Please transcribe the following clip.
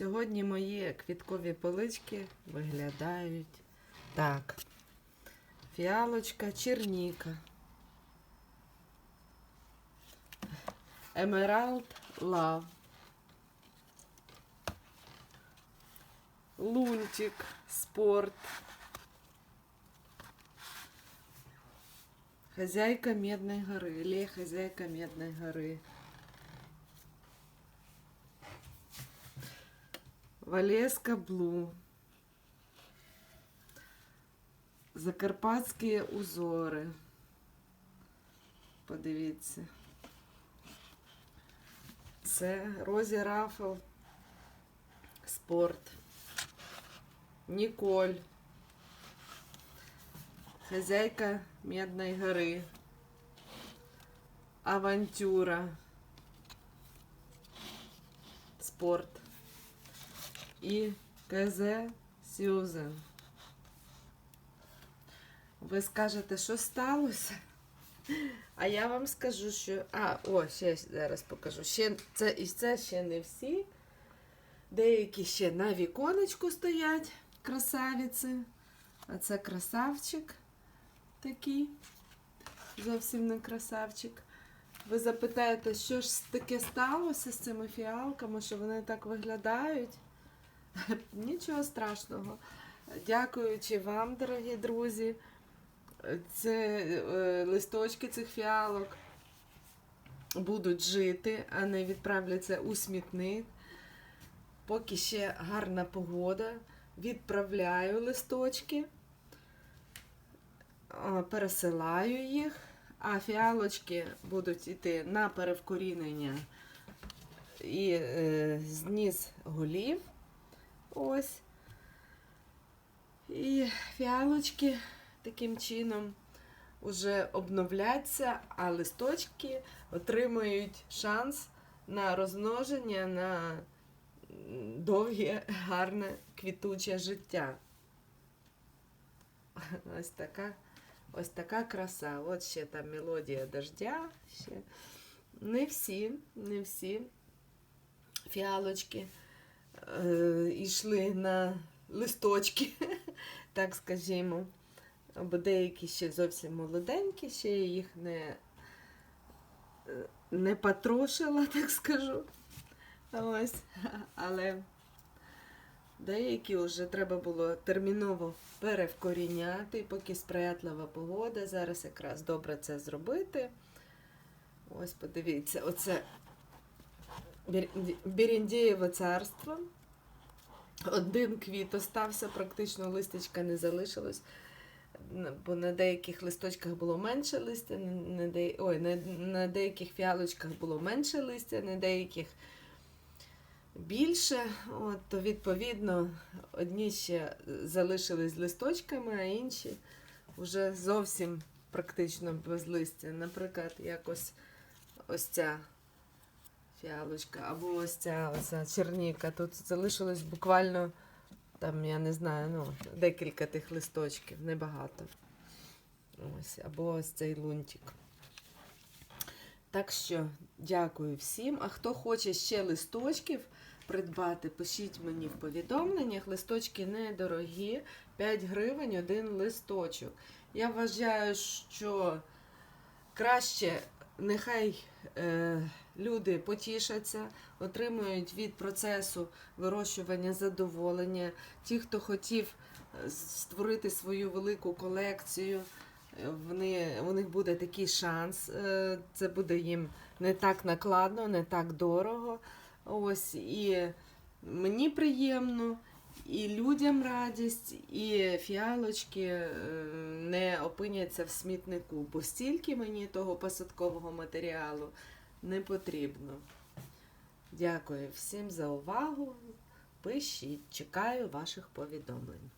Сьогодні мої квіткові полички виглядають так. Фіалочка, черніка. Емералд Лав. Лунтик, спорт. Хозяйка Медной горы. Ле, хозяйка Медной горы. Валеска Блу. Закарпатські узори. Подивіться. Це Розі Рафл. Спорт. Ніколь. Хозяйка Медной горы. Авантюра. Спорт. І КЗ Сюзен. Ви скажете, що сталося? А я вам скажу, що. А, о, ще зараз покажу. Ще це і це ще не всі. Деякі ще на віконечку стоять красавиці. А це красавчик такий. Зовсім не красавчик. Ви запитаєте, що ж таке сталося з цими фіалками, що вони так виглядають? Нічого страшного. Дякуючи вам, дорогі друзі. Це е, листочки цих фіалок будуть жити, а не відправляться у смітник. Поки ще гарна погода. Відправляю листочки, пересилаю їх, а фіалочки будуть йти на перевкорінення і е, зніс голів. Ось. І фіалочки таким чином вже обновляться, а листочки отримують шанс на розмноження, на довге, гарне, квітуче життя. Ось така, ось така краса. От ще там мелодія дождя. Ще. Не всі, не всі фіалочки йшли на листочки, так скажімо. Бо деякі ще зовсім молоденькі, ще я їх не, е, не потрошила, так скажу. Ось. Але деякі вже треба було терміново перевкоріняти, поки сприятлива погода. Зараз якраз добре це зробити. Ось, подивіться, оце Берендєєве царство. Один квіт остався, практично листочка не залишилось, бо на деяких листочках було менше листя, на, де... Ой, на, на деяких фіалочках було менше листя, на деяких більше. От, то відповідно одні ще залишились листочками, а інші вже зовсім практично без листя. Наприклад, якось ось ця фіалочка, або ось ця оця черніка. Тут залишилось буквально, там, я не знаю, ну, декілька тих листочків, небагато. Ось, або ось цей лунтик. Так що, дякую всім. А хто хоче ще листочків придбати, пишіть мені в повідомленнях. Листочки недорогі, 5 гривень один листочок. Я вважаю, що краще нехай е, люди потішаться, отримують від процесу вирощування задоволення. Ті, хто хотів створити свою велику колекцію, вони, у них буде такий шанс. е, Це буде їм не так накладно, не так дорого. Ось і мені приємно. І людям радість, і фіалочки е, не опиняться в смітнику, бо стільки мені того посадкового матеріалу не потрібно. Дякую всім за увагу. Пишіть, чекаю ваших повідомлень.